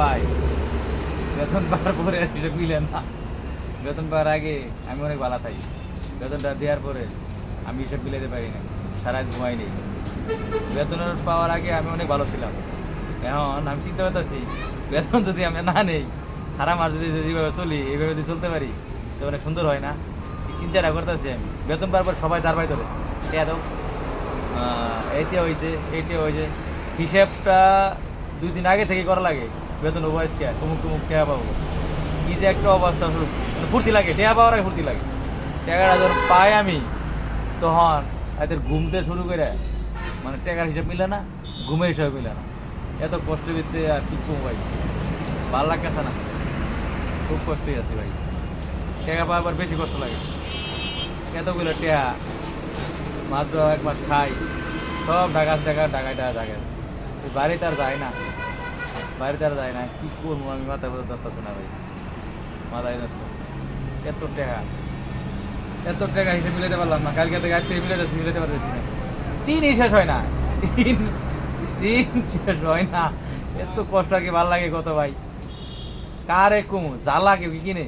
ভাই। বেতন পাওয়ার পরে আর হিসেব মিলে না। বেতন পাওয়ার আগে আমি অনেক ভালো থাকি। বেতনটা দেওয়ার পরে আমি হিসেব মিলাতে পারি না। সারা ঘুমাই নেই। বেতনের পাওয়ার আগে আমি অনেক ভালো ছিলাম। এখন আমি চিন্তা করতেছি, বেতন যদি আমি না নেই, সারা মাস যদি যেভাবে চলি, এইভাবে যদি চলতে পারি, তো অনেক সুন্দর হয় না? এই চিন্তাটা করতেছি আমি। বেতন পাওয়ার পর সবাই চার পাই ধরে। এত? এইটা হয়েছে এইটা হয়েছে। হিসেবটা দুই দিন আগে থেকে করা লাগে। বেতন উভয় স্কেয়ার টুমুক টুমুক টেয়া পাবো। কি যে একটা অবস্থা ফুর্তি লাগে, টেয়া পাওয়ার আগে ফুর্তি লাগে। টাকাটা যখন পাই আমি, তখন এদের ঘুমতে শুরু করে মানে টাকার হিসাব মিলে না, ঘুমের হিসাব মিলে না। এত কষ্ট ভিত্তি আর কি কম ভাই? ভালো লাগতেছে না। খুব কষ্টই আছে ভাই। টাকা পাওয়ার বেশি কষ্ট লাগে। এতগুলো টেয়া, মাত্র এক মাস খাই। সব ঢাকা টাকা ঢাকায় টাকা থাকে। বাড়িতে আর যায় না। বাড়িতে আর যায় না, কি করব আমি? মাথায় বোঝা ধরতেছে না ভাই। মাথায় ধরছে এত টাকা। এত টাকা হিসেবে মিলাতে পারলাম না। কালকে থেকে আজ থেকে মিলাতেছি মিলাতে পারতেছি না। ঋণই শেষ হয় না। শেষ হয় না। এত কষ্ট আর কি ভালো লাগে কত ভাই। কারে কমু? জ্বালা কেউ কি কিনে?